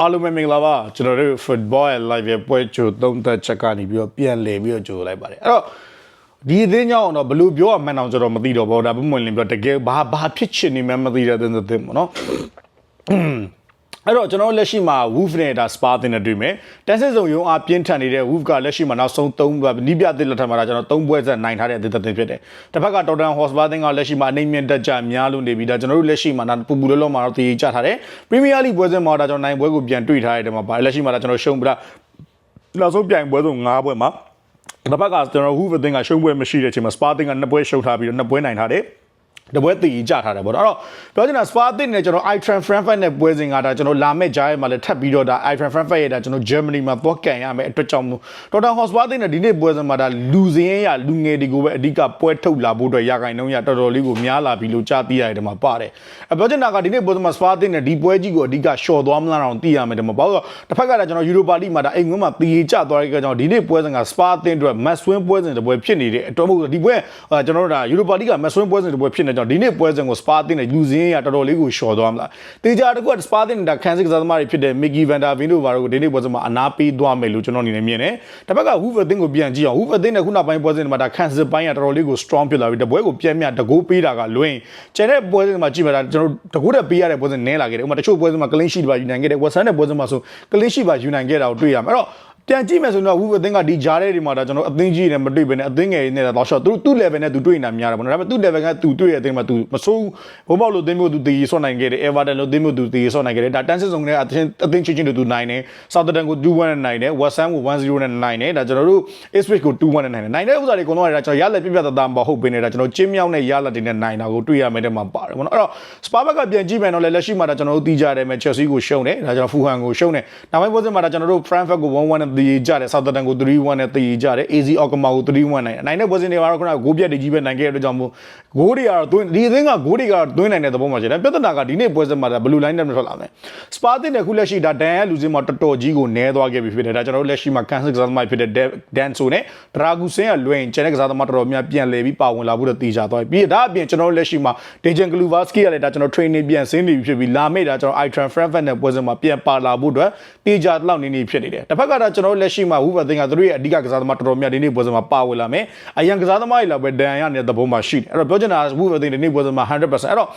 အားလုံးပဲမင်္ဂလာပါကျွန်တော်တို့ football and live ရဲ့ပွဲချိုသုံးသက်ချက်ကနေပြီးတော့ပြန်လည်ပြီးတော့ကြိုလိုက်ပါတယ်အဲ့တော့ဒီအသင်းကြောင့်တော့ဘယ်လိုပြောရမှန်းအောင်ကျွန်တော်မသိတော့ဘူးဒါပုံမှန်လင်းပြောတကယ်ဘာဘာဖြစ်ချင်နေမှန်းမသိတဲ့သင်းသင်းပေါ့နော် အဲ့တော့ကျွန်တော်တို့လက်ရှိမှာ Wolf နဲ့ဒါ Spa တင်နေတွေ့မယ်။တန်းစစ်စုံရုံအားပြင်းထန်နေတဲ့ Wolf ကလက်ရှိမှာနောက်ဆုံး3နီးပြတဲ့လက်ထက်မှာဒါကျွန်တော်3ပွဲဆက်နိုင်ထားတဲ့အသင်းသင်းဖြစ်တယ်။တစ်ဖက်က Tottenham Hotspur တင်ကလက်ရှိမှာအနေမြင့်တက်ကြများလို့နေပြီးဒါကျွန်တော်တို့လက်ရှိမှာဒါပူပူလောလောမှာတော့တည်ကြထားတယ်။ Premier League ပွဲစဉ်မှာဒါကျွန်တော်နိုင်ပွဲကိုပြန်တွေ့ထားတဲ့တဲမှာပါလက်ရှိမှာဒါကျွန်တော်ရှုံးပြနောက်ဆုံးပြိုင်ပွဲဆုံး9ပွဲမှာတစ်ဖက်ကကျွန်တော် Wolf အသင်းကရှုံးပွဲမရှိတဲ့အချိန်မှာ Spa တင်က2ပွဲရှုံးထားပြီးတော့2ပွဲနိုင်ထားတယ်။ တပွဲတည်ကြထားတယ်ပေါ့နော်အဲ့တော့ပြောချင်တာ Spa တစ်နဲ့ကျွန်တော် iTran Frankfurt နဲ့ပွဲစဉ်ကဒါကျွန်တော်လာမဲ့ကြားရဲမှာလည်းထပ်ပြီးတော့ဒါ iTran Frankfurt ရဲ့ဒါကျွန်တော် Germany မှာသွားကန်ရမယ်အတွက်ကြောင့်မို့ Tottenham Hotspur တစ်နဲ့ဒီနေ့ပွဲစဉ်မှာဒါလူစင်းရလူငယ်တွေကိုပဲအဓိကပွဲထုတ်လာဖို့အတွက်ရခိုင်နှုန်းရတော်တော်လေးကိုများလာပြီလို့ကြားသိရတယ်မှာပါတယ်အပြောချင်တာကဒီနေ့ပွဲစဉ်မှာ Spa တစ်နဲ့ဒီပွဲကြီးကိုအဓိကရှော့သွားမလားတော့သိရမယ်တယ်မှာဘာလို့တစ်ဖက်ကဒါကျွန်တော် Europa League မှာဒါအိမ်ငွေးမှာတည်ကြသွားတဲ့ကြောင့်ဒီနေ့ပွဲစဉ်က Spa တစ်အတွက် match win ပွဲစဉ်တစ်ပွဲဖြစ်နေတဲ့အတွက်မို့ဒီပွဲကျွန်တော်တို့ဒါ Europa League က match win ပွဲစဉ်တစ်ပွဲဖြစ်နေကြောင့်ဒီနေ့ပွဲစဉ်ကိုစပါတင်နဲ့လူစင်းရတော်တော်လေးကိုရှော်သွားမလားတေချာတကွစပါတင်နဲ့ခန်းစစ်ကစားသမားတွေဖြစ်တဲ့မီဂီဗန်ဒါဗင်တို့ဘာတို့ကိုဒီနေ့ပွဲစဉ်မှာအနာပေးသွားမယ်လို့ကျွန်တော်အနေနဲ့မြင်တယ်တစ်ဖက်ကဟူဖာတင်ကိုပြန်ကြည့်အောင်ဟူဖာတင်နဲ့ခုနောက်ပိုင်းပွဲစဉ်မှာဒါခန်းစစ်ပိုင်းကတော်တော်လေးကို strong ဖြစ်လာပြီးတပွဲကိုပြန်မြတကိုးပေးတာကလွင်ကျန်တဲ့ပွဲစဉ်မှာကြည့်ပါဒါကျွန်တော်တကိုးတက်ပေးရတဲ့ပွဲစဉ်နဲလာခဲ့တယ်ဥပမာတချို့ပွဲစဉ်မှာ clean sheet ပါယူနိုင်ခဲ့တယ်ဝက်ဆန်တဲ့ပွဲစဉ်မှာဆို clean sheet ပါယူနိုင်ခဲ့တာကိုတွေ့ရမှာအဲ့တော့ ပြန်ကြည့်မယ်ဆိုတော့ဝူအသင်းကဒီဂျားတဲ့တွေမှာဒါကျွန်တော်အသင်းကြီးနဲ့မတွေ့ဘဲနဲ့အသင်းငယ်တွေနဲ့တော့ရှော့သူသူ့ level နဲ့သူတွေ့နေတာများတယ်ပေါ့နော်ဒါပေမဲ့သူ့ level ကသူတွေ့တဲ့အသင်းမှာသူမဆိုးဘုံပေါက်လို့အသင်းမျိုးသူတည်ဆော့နိုင်ခဲ့တယ် Everton လို့အသင်းမျိုးသူတည်ဆော့နိုင်ခဲ့တယ်ဒါတန်းစစ်စုံနဲ့အသင်းအသင်းချင်းချင်းတို့သူနိုင်တယ် Southampton ကို2-1နဲ့နိုင်တယ် West Ham ကို1-0နဲ့နိုင်တယ်ဒါကျွန်တော်တို့ Ipswich ကို2-1နဲ့နိုင်တယ်နိုင်တဲ့ဥစ္စာတွေအကုန်လုံးကဒါကျွန်တော်ရလက်ပြပြတသားမဟုတ်ဘဲနဲ့ဒါကျွန်တော်ချင်းမြောက်နဲ့ရလက်တွေနဲ့နိုင်တာကိုတွေ့ရမယ်တဲ့မှာပါတယ်ပေါ့နော်အဲ့တော့ Spa ဘက်ကပြန်ကြည့်မယ်တော့လက်ရှိမှာဒါကျွန်တော်တို့တီးကြတယ်မဲ့ Chelsea ကိုရှုံးတယ်ဒါကျွန်တော် Fulham ကိုရှုံးတယ်နောက်ပိုင်းပွဲစဉ်မှာဒါကျွန်တော်တို့ Frankfurt ကို1-1နဲ့တည်ကြတယ် Southampton ကို3-1နဲ့တည်ကြတယ် AZ Okama ကို3-1နိုင်နိုင်တဲ့ပွဲစဉ်တွေမှာတော့ခုနကဂိုးပြက်တွေကြီးပဲနိုင်ခဲ့တဲ့အတွက်ကြောင့်မို့ဂိုးတွေကတော့သွင်းဒီအသင်းကဂိုးတွေကတော့သွင်းနိုင်တဲ့သဘောမှာရှိတယ်ပြဿနာကဒီနေ့ပွဲစဉ်မှာဒါဘလူးလိုင်းနဲ့ထွက်လာမယ်စပါတင်တဲ့ခုလက်ရှိဒါဒန်ရဲ့လူစင်းမှာတော်တော်ကြီးကိုနဲသွားခဲ့ပြီဖြစ်တယ်ဒါကျွန်တော်တို့လက်ရှိမှာကန်ဆယ်ကစားသမားဖြစ်တဲ့ဒန်ဆိုနဲ့ဒရာဂူဆင်ကလွင်ကျန်တဲ့ကစားသမားတော်တော်များပြန်လဲပြီးပါဝင်လာဖို့တော့တည်ကြသွားပြီပြီးဒါအပြင်ကျွန်တော်တို့လက်ရှိမှာဒေဂျန်ဂလူဗာစကီကလည်းဒါကျွန်တော် training ပြန်ဆင်းနေပြီဖြစ်ပြီးလာမေ့ဒါကျွန်တော် iTran Frankfurt နဲ့ပွဲစဉ်မှာပြန်ပါလာဖို့အတွက်တည်ကြလောက်နေနေဖြစ်နေတယ်တစ်ဖက်ကတော့ကျွန်တော်တို့လက်ရှိမှာဝူဘသင်ကသူတို့ရဲ့အဓိကကစားသမားတော်တော်များဒီနေ့ပွဲစဉ်မှာပါဝင်လာမယ်အရန်ကစားသမားတွေလောက်ပဲဒန်ရနေတဲ့သဘောမှာရှိတယ်အဲ့တော့ပြောချင်တာဝူဘသင်ဒီနေ့ပွဲစဉ်မှာ100%အဲ့တော့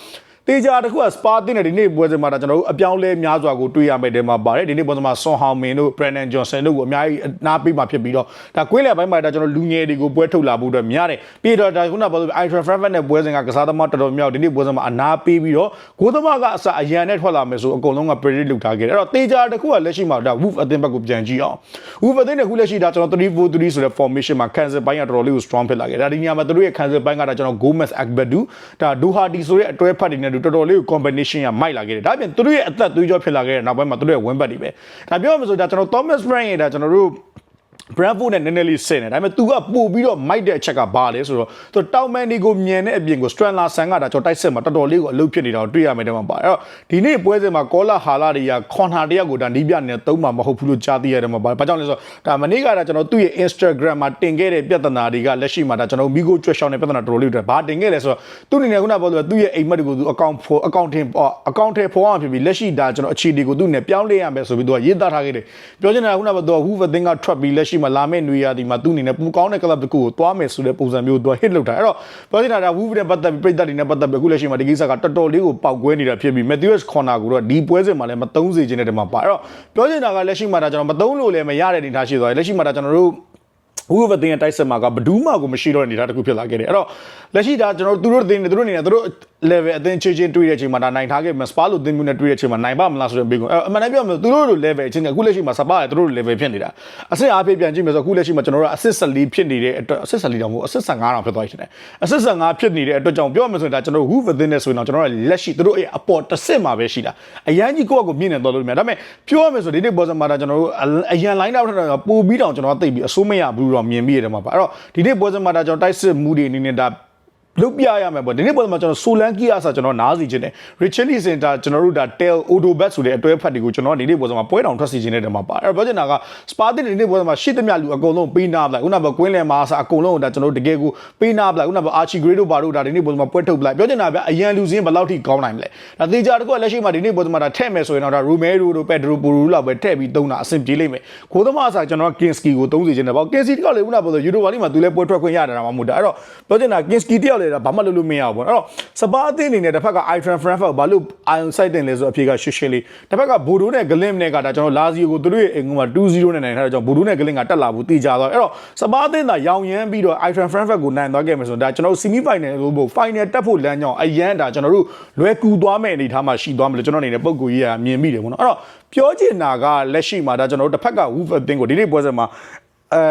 တေချာတခုကစပါတင်တဲ့ဒီနေ့ပွဲစဉ်မှာဒါကျွန်တော်တို့အပြောင်းလဲများစွာကိုတွေ့ရမယ်တဲ့မှာပါတယ်ဒီနေ့ပွဲစဉ်မှာဆွန်ဟောင်မင်တို့ဘရန်နန်ဂျွန်ဆန်တို့ကိုအများကြီးနားပေးမှဖြစ်ပြီးတော့ဒါကွင်းလယ်ပိုင်းမှာဒါကျွန်တော်လူငယ်တွေကိုပွဲထုတ်လာဖို့အတွက်များတယ်ပြီးတော့ဒါခုနကပြောလို့ Iron Frankfurt နဲ့ပွဲစဉ်ကကစားသမားတော်တော်များဒီနေ့ပွဲစဉ်မှာအနာပေးပြီးတော့ဂိုးသမားကအစအရန်နဲ့ထွက်လာမယ်ဆိုအကုန်လုံးက predict လုပ်ထားခဲ့တယ်အဲ့တော့တေချာတခုကလက်ရှိမှာဒါ Wolf အသင်းဘက်ကိုပြန်ကြည့်အောင် Wolf အသင်းနဲ့ခုလက်ရှိဒါကျွန်တော်3-4-3ဆိုတဲ့ formation မှာ cancel ပိုင်းကတော်တော်လေးကို strong ဖြစ်လာခဲ့တယ်ဒါဒီညမှာသူတို့ရဲ့ cancel ပိုင်းကဒါကျွန်တော် Gomez Akbadu ဒါ Doherty ဆိုတဲ့အတွဲဖက်တွေနဲ့တော်တော်လေးကို combination ကမိုက်လာခဲ့တယ်ဒါပြင်သူတို့ရဲ့အသက်သွေးကြောဖြစ်လာခဲ့တဲ့နောက်ပိုင်းမှာသူတို့ရဲ့ win back တွေပဲဒါပြောမှဆိုဒါကျွန်တော် Thomas Frank ရဲ့ဒါကျွန်တော်တို့ Brentford နဲ့နည်းနည်းလေးဆင်နေဒါပေမဲ့ तू ကပို့ပြီးတော့မိုက်တဲ့အချက်ကဘာလဲဆိုတော့သူတောင်မန်ဒီကိုမြင်တဲ့အပြင်ကို Strandler ဆန်ကဒါကျွန်တော်တိုက်စစ်မှာတော်တော်လေးကိုအလုပ်ဖြစ်နေတာကိုတွေ့ရမယ်တဲ့မှာပါအဲ့တော့ဒီနေ့ပွဲစဉ်မှာကောလာဟာလာတွေကခွန်ဟာတယောက်ကိုဒါနီးပြနေသုံးမှာမဟုတ်ဘူးလို့ကြားသိရတယ်မှာပါဘာကြောင့်လဲဆိုတော့ဒါမနေ့ကဒါကျွန်တော်သူ့ရဲ့ Instagram မှာတင်ခဲ့တဲ့ပြဿနာတွေကလက်ရှိမှာဒါကျွန်တော်မိကိုကြွက်ရှောင်းတဲ့ပြဿနာတော်တော်လေးတွေဘာတင်ခဲ့လဲဆိုတော့သူ့အနေနဲ့ခုနကပြောလို့သူ့ရဲ့အိမ်မက်တွေကိုသူ account ဖော် accounting account ထဲဖော်အောင်ဖြစ်ပြီးလက်ရှိဒါကျွန်တော်အခြေဒီကိုသူ့နဲ့ပြောင်းလဲရမယ်ဆိုပြီးသူကရေးသားထားခဲ့တယ်ပြောချင်တာကခုနကပြောတော့ Hoover thing ကထွက်ပြီးလက်ရှိမှာလာမယ့်နွေရာဒီမှာသူ့အနေနဲ့ပူကောင်းတဲ့ club တခုကိုသွားမယ်ဆိုတဲ့ပုံစံမျိုးသူက hit လုပ်တာအဲ့တော့ပြောချင်တာက Hoover နဲ့ပတ်သက်ပြီးပြည်သက်တွေနဲ့ပတ်သက်ပြီးအခုလက်ရှိမှာဒီကိစ္စကတော်တော်လေးကိုပေါက်ကွဲနေတာဖြစ်ပြီး Matthews Corner ကိုတော့ဒီပွဲစဉ်မှာလည်းမသုံးစေချင်တဲ့တမှာပါအဲ့တော့ပြောချင်တာကလက်ရှိမှာဒါကျွန်တော်မသုံးလို့လည်းမရတဲ့အနေအထားရှိသွားတယ်လက်ရှိမှာဒါကျွန်တော်တို့ဝူဘတင်ရဲ့တိုက်ဆက်မှာကဘဒူးမာကိုမရှိတော့တဲ့အနေအထားတစ်ခုဖြစ်လာခဲ့တယ်အဲ့တော့လက်ရှိဒါကျွန်တော်တို့သူတို့တင်သူတို့အနေနဲ့သူတို့ level အသင်းချင်းချင်းတွေ့တဲ့အချိန်မှာဒါနိုင်ထားခဲ့မှာစပါလို့သင်းမျိုးနဲ့တွေ့တဲ့အချိန်မှာနိုင်ပါမလားဆိုတဲ့ဘေးကအမှန်တမ်းပြောမယ်သူတို့လို level အချင်းချင်းအခုလက်ရှိမှာစပါရသူတို့လို level ဖြစ်နေတာအဆင့်အားဖြင့်ပြန်ကြည့်မယ်ဆိုအခုလက်ရှိမှာကျွန်တော်တို့အဆစ်14ဖြစ်နေတဲ့အတွက်အဆစ်14တောင်မဟုတ်အဆစ်15တောင်ဖြစ်သွားပြီတယ်အဆစ်15ဖြစ်နေတဲ့အတွက်ကြောင့်ပြောမယ်ဆိုရင်ဒါကျွန်တော်တို့ who within နဲ့ဆိုရင်တော့ကျွန်တော်တို့လက်ရှိသူတို့ရဲ့အပေါ်တစ်စစ်မှာပဲရှိတာအရန်ကြီးကိုယ့်အကိုမြင့်နေတော့လို့မြင်ဒါပေမဲ့ပြောရမယ်ဆိုဒီနေ့ဘောစမှာဒါကျွန်တော်တို့အရန် line out ထက်တော့ပိုပြီးတောင်ကျွန်တော်သိပြီးအစိုးမရဘူးတော့မြင်ပြီးရတယ်မှာပါအဲ့တော့ဒီနေ့ပွဲစမှာဒါကျွန်တော်တိုက်စစ်မှုတွေအနေနဲ့ဒါ လုတ်ပြရမယ်ပေါ့ဒီနေ့ပေါ်မှာကျွန်တော်ဆိုလန်ကီယာဆိုကျွန်တော်နားစီခြင်းတယ် Richelli Center ကျွန်တော်တို့ဒါ Tel Odobet ဆိုတဲ့အတွဲဖက်တွေကိုကျွန်တော်ဒီနေ့ပေါ်မှာပွဲတောင်ထွက်စီခြင်းတဲ့တဲမှာပါအဲ့တော့ပြောချင်တာက Spa တဲ့ဒီနေ့ပေါ်မှာရှစ်သမျှလူအကုန်လုံးပေးနာပလိုက်ခုနကကွင်းလယ်မှာအကုန်လုံးဒါကျွန်တော်တို့တကယ်ကိုပေးနာပလိုက်ခုနက Archie Gray တို့ဘာတို့ဒါဒီနေ့ပေါ်မှာပွဲထုတ်ပလိုက်ပြောချင်တာဗျအရန်လူစင်းဘယ်လောက်ထိကောင်းနိုင်မလဲဒါသေချာတကွလက်ရှိမှာဒီနေ့ပေါ်မှာဒါထည့်မယ်ဆိုရင်တော့ဒါ Romero တို့ Pedro Porro လောက်ပဲထည့်ပြီးသုံးတာအဆင်ပြေလိမ့်မယ်ခိုးသမားအစားကျွန်တော် Kinski ကိုသုံးစီခြင်းတယ်ပေါ့ Kinski တကောက်လေခုနကပေါ်ဆို Euro ဘာလီမှာသူလည်းပွဲထွက်ခွင့်ရတယ်တာမှမဟုတ်တာအဲ့တော့ပြောချင်တာ Kinski တယောက်လေဒါဘာမှလုပ်လို့မရဘူးပေါ့အဲ့တော့စပါအသင်းအနေနဲ့တစ်ဖက်က Itran Frankfurt ဘာလို့ Iron Site တင်လဲဆိုအဖြေကရှင်းရှင်းလေးတစ်ဖက်က Bodo နဲ့ Glim နဲ့ကဒါကျွန်တော်လာစီကိုသူတို့ရဲ့အင်္ဂုံမှာ2-0နဲ့နိုင်ထားတဲ့ကြောင့် Bodo နဲ့ Glim ကတက်လာဘူးတေချာသွားအဲ့တော့စပါအသင်းသာရောင်ရမ်းပြီးတော့ Itran Frankfurt ကိုနိုင်သွားခဲ့မယ်ဆိုတော့ဒါကျွန်တော် semi final လို့ပို့ final တက်ဖို့လမ်းကြောင်းအရန်ဒါကျွန်တော်တို့လွယ်ကူသွားမဲ့အနေထားမှာရှိသွားမယ်လို့ကျွန်တော်အနေနဲ့ပုံကိုကြီးကမြင်မိတယ်ပေါ့နော်အဲ့တော့ပြောချင်တာကလက်ရှိမှာဒါကျွန်တော်တို့တစ်ဖက်က Wolf အသင်းကိုဒီနေ့ပွဲစဉ်မှာ အဲ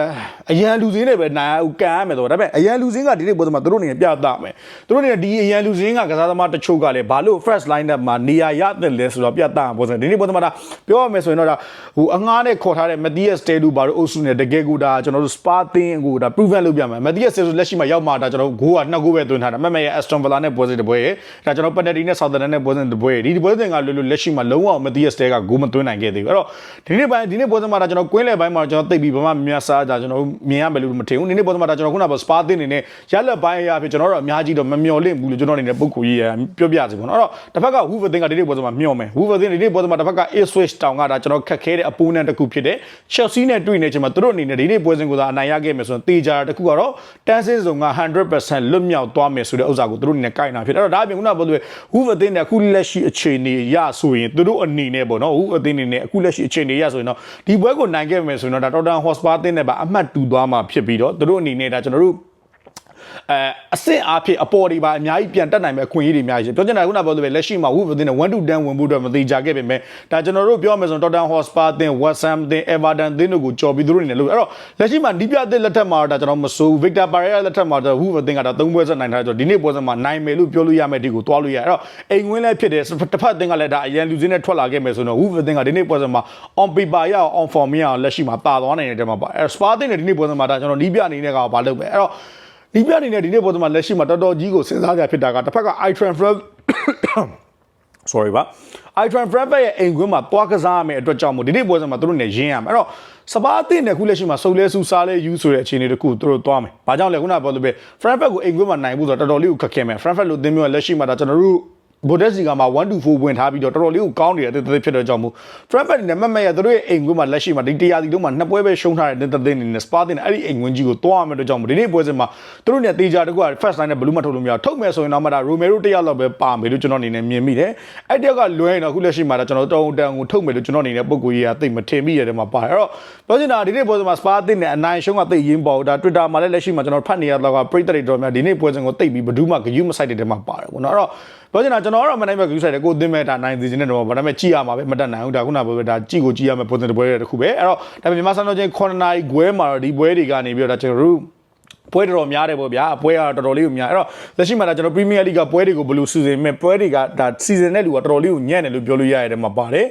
အရန်လူစင်းတွေပဲနိုင်အောင်ကန်ရမယ်ဆိုတော့ဒါပေမဲ့အရန်လူစင်းကဒီနေ့ပွဲစဉ်မှာသူတို့အနေနဲ့ပြသမယ်သူတို့အနေနဲ့ဒီအရန်လူစင်းကကစားသမားတချို့ကလည်းဘာလို့ first line up မှာနေရာရတဲ့လဲဆိုတော့ပြသမှာပွဲစဉ်ဒီနေ့ပွဲစဉ်မှာဒါပြောရမယ်ဆိုရင်တော့ဒါဟိုအငားနဲ့ခေါ်ထားတဲ့ Matthias Telu ဘာလို့အုပ်စုနဲ့တကယ်ကိုဒါကျွန်တော်တို့ Spa သင်းကိုဒါ proven လုပ်ပြမယ် Matthias Telu လက်ရှိမှာရောက်မှာဒါကျွန်တော်တို့ဂိုးကနှစ်ဂိုးပဲသွင်းထားတာမမရဲ့ Aston Villa နဲ့ပွဲစဉ်တစ်ပွဲရဲ့ဒါကျွန်တော် penalty နဲ့ Southampton နဲ့ပွဲစဉ်တစ်ပွဲရဲ့ဒီပွဲစဉ်ကလွယ်လွယ်လက်ရှိမှာလုံးဝ Matthias Telu ကဂိုးမသွင်းနိုင်ခဲ့သေးဘူးအဲ့တော့ဒီနေ့ပိုင်းဒီနေ့ပွဲစဉ်မှာဒါကျွန်တော်ကွင်းလယ်ပိုင်းမှာကျွန်တော်သိပ်ပြီးဘာမှမြတ်စားဒါကျွန်တော်မြင်ရမယ်လို့မထင်ဘူးဒီနေ့ပွဲစဉ်မှာဒါကျွန်တော်ခုနက Spa သင်းနေနဲ့ရလက်ပိုင်းအရာဖြစ်ကျွန်တော်တို့အများကြီးတော့မမျော်လင့်ဘူးလို့ကျွန်တော်အနေနဲ့ပုံကူကြီးရပြောပြစီပေါ့နော်အဲ့တော့တစ်ဖက်က Hoover သင်းကဒီနေ့ပွဲစဉ်မှာမျော်မယ် Hoover သင်းဒီနေ့ပွဲစဉ်မှာတစ်ဖက်က Ipswich Town ကဒါကျွန်တော်ခက်ခဲတဲ့ opponent တစ်ခုဖြစ်တဲ့ Chelsea နဲ့တွေ့နေချိန်မှာသူတို့အနေနဲ့ဒီနေ့ပွဲစဉ်ကိုသာအနိုင်ရခဲ့မယ်ဆိုရင်တေချာတစ်ခုကတော့တန်းစင်းစုံက100%လွတ်မြောက်သွားမယ်ဆိုတဲ့ဥစ္စာကိုသူတို့အနေနဲ့ကိုင်တာဖြစ်တယ်အဲ့တော့ဒါအပြင်ခုနကပြောလို့ Hoover သင်းနဲ့အခုလက်ရှိအခြေအနေရဆိုရင်သူတို့အနေနဲ့ပေါ့နော် Hoover သင်းအနေနဲ့အခုလက်ရှိအခြေအနေရဆိုရင်တော့ဒီပွဲကိုနိုင်ခဲ့မယ်ဆိုရင်တော့ဒါ Tottenham Hotspur သင်းနဲ့ပါအမှတ်တူသွားမှာဖြစ်ပြီးတော့သူတို့အနေနဲ့ဒါကျွန်တော်တို့ အဲအဆင့်အားဖြင့်အပေါ်ဒီပါအများကြီးပြန်တက်နိုင်မဲ့အခွင့်အရေးတွေအများကြီးရှိပြောချင်တာကခုနပြောလို့ပဲလက်ရှိမှာဝုဘတင်နဲ့1 to 10ဝင်ဖို့အတွက်မသေးကြခဲ့ပေမဲ့ဒါကျွန်တော်တို့ပြောမယ်ဆိုရင် Tottenham Hotspur တင် West Ham တင် Everton တင်တို့ကိုကြော်ပြီးသူတို့အနေနဲ့လို့အဲ့တော့လက်ရှိမှာဒီပြအသစ်လက်ထက်မှာဒါကျွန်တော်မစိုး Victor Pereira လက်ထက်မှာဒါဝုဘတင်ကဒါ၃ပွဲဆက်နိုင်ထားကြတော့ဒီနေ့ပွဲဆက်မှာနိုင်မယ်လို့ပြောလို့ရမယ်ဒီကိုတွားလို့ရအဲ့တော့အိမ်ဝင်းလည်းဖြစ်တယ်တစ်ဖက်တင်ကလည်းဒါအရန်လူစင်းနဲ့ထွက်လာခဲ့မယ်ဆိုတော့ဝုဘတင်ကဒီနေ့ပွဲဆက်မှာ on paper ရအောင် on form ရအောင်လက်ရှိမှာတာသွားနိုင်တဲ့တဲမှာပါအဲ့ Spa တင်တဲ့ဒီနေ့ပွဲဆက်မှာဒါကျွန်တော်နီးပြအနေနဲ့ကဘာလုပ်ပဲအဲ့တော့ ဒီပြအနေနဲ့ဒီနေ့ပေါ်မှာလက်ရှိမှာတော်တော်ကြီးကိုစဉ်းစားကြဖြစ်တာကတစ်ဖက်က i transfer sorry ပါ i transfer ရဲ့အိမ်ကွင်းမှာတွားကစားရမယ့်အတွက်ကြောင့်မို့ဒီနေ့ပွဲစဉ်မှာသူတို့နေရင်းရမယ်အဲ့တော့စပါးအသင့်နဲ့ခုလက်ရှိမှာစုံလဲစုစားလဲယူဆိုတဲ့အခြေအနေတခုသူတို့တွားမယ်။ဘာကြောင့်လဲခုနကပြောလို့ပဲ Frankfurt ကိုအိမ်ကွင်းမှာနိုင်ဖို့ဆိုတော့တော်တော်လေးကိုခက်ခဲမယ်။ Frankfurt လို့သင်းမျိုးကလက်ရှိမှာဒါကျွန်တော်တို့ ဘိုဒက်စီကမှာ1 to 4ဝင်ထားပြီးတော့တော်တော်လေးကိုကောင်းနေတဲ့အသင်းဖြစ်တဲ့ကြောင့်မို့ Frankfurt နဲ့မမက်ရသူတို့ရဲ့အိမ်ကွင်းမှာလက်ရှိမှာဒီတရားစီလုံးမှာနှစ်ပွဲပဲရှုံးထားတဲ့သင်းအနေနဲ့ Spa တင်အဲ့ဒီအိမ်ကွင်းကြီးကိုတွားရမယ့်အတွက်ကြောင့်မို့ဒီနေ့ပွဲစဉ်မှာသူတို့နဲ့တေချာတကူက first line နဲ့ဘလူးမထုတ်လို့မရထုတ်မယ်ဆိုရင်တော့မှဒါ Romero တယောက်လောက်ပဲပါမယ်လို့ကျွန်တော်အနေနဲ့မြင်မိတယ်အဲ့တယောက်ကလွဲရင်တော့အခုလက်ရှိမှာဒါကျွန်တော်တောင်းတန်ကိုထုတ်မယ်လို့ကျွန်တော်အနေနဲ့ပုံကိုကြီးကသိမထင်မိရတဲ့မှာပါတယ်အဲ့တော့ပြောချင်တာဒီနေ့ပွဲစဉ်မှာ Spa တင်နဲ့အနိုင်ရှုံးကသိရင်ပေါ့ဒါ Twitter မှာလည်းလက်ရှိမှာကျွန်တော်ဖတ်နေရတော့ကပရိသတ်တွေတော်များဒီနေ့ပွဲစဉ်ကိုသိပြီးဘယ်သူမှဂယုမဆိုင်တဲ့တဲမှာပါတယ်ပေါ့နော်အဲ့တော့ပြောချင်တာကျွန်တော်ကတော့မနိုင်မဲ့ဂူးဆိုင်တယ်ကိုသင်းမဲ့ဒါနိုင်စီခြင်းနဲ့တော့ဘာဒါမဲ့ကြည့်ရမှာပဲမတက်နိုင်ဘူးဒါခုနကပြောဒါကြည့်ကိုကြည့်ရမယ်ပုံစံတစ်ပွဲတစ်ခုပဲအဲ့တော့ဒါပေမဲ့မြန်မာစံတော်ချင်း9နာရီခွဲမှာတော့ဒီပွဲတွေကနေပြီးတော့ဒါကျွန်တော်တို့ပွဲတော်တော်များတယ်ပေါ့ဗျာပွဲကတော်တော်လေးကိုများအဲ့တော့လက်ရှိမှာဒါကျွန်တော် Premier League ကပွဲတွေကိုဘယ်လိုစီစဉ်မဲ့ပွဲတွေကဒါစီစဉ်တဲ့လူကတော်တော်လေးကိုညံ့တယ်လို့ပြောလို့ရရတယ်မှာပါတယ်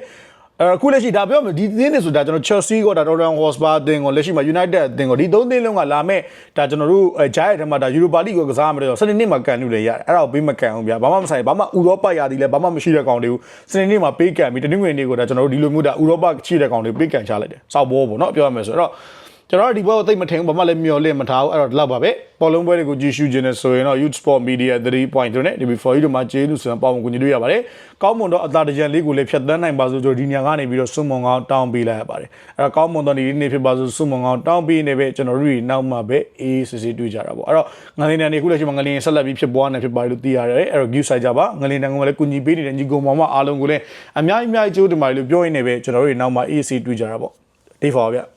အခုလက်ရှိဒါပြောမယ်ဒီသင်းတွေဆိုတာကျွန်တော် Chelsea ကဒါ Tottenham Hotspur အသင်းကိုလက်ရှိမှာ United အသင်းကိုဒီသုံးသင်းလုံးကလာမဲ့ဒါကျွန်တော်တို့ဂျားရဲ့ထဲမှာဒါ Europa League ကိုကစားမှာတော့စနေနေ့မှာကန်လို့လည်းရတယ်အဲ့ဒါကိုပေးမကန်အောင်ဗျာဘာမှမဆိုင်ဘာမှဥရောပရာသီလည်းဘာမှမရှိတဲ့ကောင်တွေကိုစနေနေ့မှာပေးကန်ပြီးတနင်္ဂနွေနေ့ကိုဒါကျွန်တော်တို့ဒီလိုမျိုးဒါဥရောပချိတဲ့ကောင်တွေပေးကန်ချလိုက်တယ်စောက်ဘောပေါ့နော်ပြောရမယ်ဆိုတော့ ကျွန်တော်တို့ဒီဘက်ကိုသိမထင်ဘူးဘာမှလည်းမျော်လင့်မထားဘူးအဲ့တော့ဒီလောက်ပါပဲပေါ်လုံးပွဲတွေကိုကြည့်ရှုခြင်းနဲ့ဆိုရင်တော့ Youth Sport Media 3.0နဲ့ DB4 တို့မှာကျေးဇူးဆိုရင်ပေါဝင်ကူညီလို့ရပါတယ်ကောင်းမွန်တော့အသာတကြံလေးကိုလည်းဖြတ်သန်းနိုင်ပါစို့ကျွန်တော်ဒီညကနေပြီးတော့စွန့်မွန်ကောင်းတောင်းပေးလိုက်ရပါတယ်အဲ့တော့ကောင်းမွန်တော့ဒီနေ့ဖြစ်ပါစို့စွန့်မွန်ကောင်းတောင်းပေးနေပဲကျွန်တော်တို့ဒီနောက်မှပဲအေးစစ်စစ်တွေ့ကြတာပေါ့အဲ့တော့ငလင်းတန်နေခုလည်းရှိမှငလင်းဆက်လက်ပြီးဖြစ်ပွားနေဖြစ်ပါတယ်လို့သိရတယ်အဲ့တော့ view site ကြပါငလင်းတန်ကလည်းကူညီပေးနေတဲ့ညီကောင်မောင်မအားလုံးကိုလည်းအများကြီးအများကြီးကျေးဇူးတင်ပါတယ်လို့ပြောရင်းနေပဲကျွန်တော်တို့ဒီနောက်မှအေးစစ်တွေ့ကြတာပေါ့ဒီဖော်ဗျ